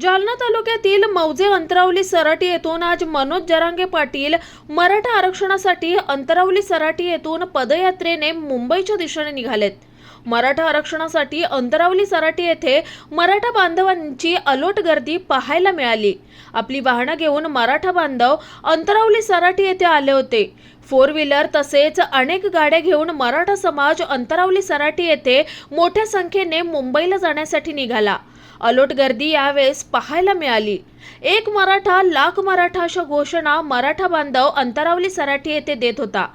जालना तालुक्यातील मौजे अंतरावली सराटी येथून आज मनोज जरांगे पाटील मराठा आरक्षणासाठी अंतरावली सराटी येथून पदयात्रेने मुंबईच्या दिशेने निघालेत. मराठा आरक्षणासाठी अंतरावली सराटी येथे मराठा बांधवांची अलोट गर्दी पाहायला मिळाली. आपली वाहनं घेऊन मराठा बांधव अंतरावली सराटी येथे आले होते. फोर व्हीलर तसेच अनेक गाड्या घेऊन मराठा समाज अंतरावली सराटी येथे मोठ्या संख्येने मुंबईला जाण्यासाठी निघाला. अलोट गर्दी यावेळेस पाहायला मिळाली. एक मराठा लाख मराठा अशा घोषणा मराठा बांधव अंतरावली सराटी येथे देत होता.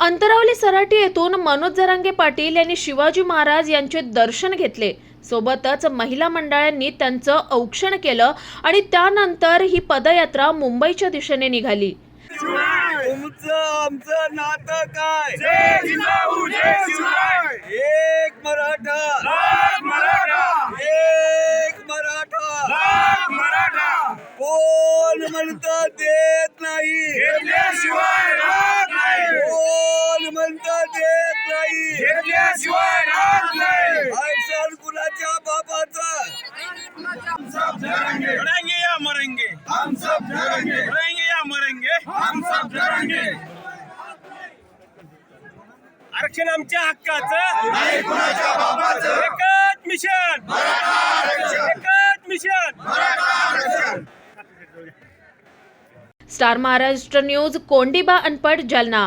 अंतरावली सराटी येथून मनोज जरांगे पाटील यांनी शिवाजी महाराज यांचे दर्शन घेतले. सोबतच महिला मंडळांनी त्यांचं औक्षण केलं आणि त्यानंतर ही पदयात्रा मुंबईच्या दिशेने निघाली. तुमचं आमचं नातं काय जय जिजाऊ जय शिवराय एक मराठा लाख मराठा एक मराठा लाख मराठा कोण म्हणतं देत नाही. घेतल्याशिवाय राहत नाही. कोण म्हणतं देत नाही. घेतल्याशिवाय राहत नाही. आरक्षण कुणाच्या बापाचं? हम सब लड़ेंगे लड़ेंगे या मरेंगे. हम सब या मरेंगे. हम सब आरक्षण आमच्या हक्काचं. नाही कुणाच्या बापाचं. एकच मिशन एकच mission star Maharashtra news Kondiba Anpat Jalna.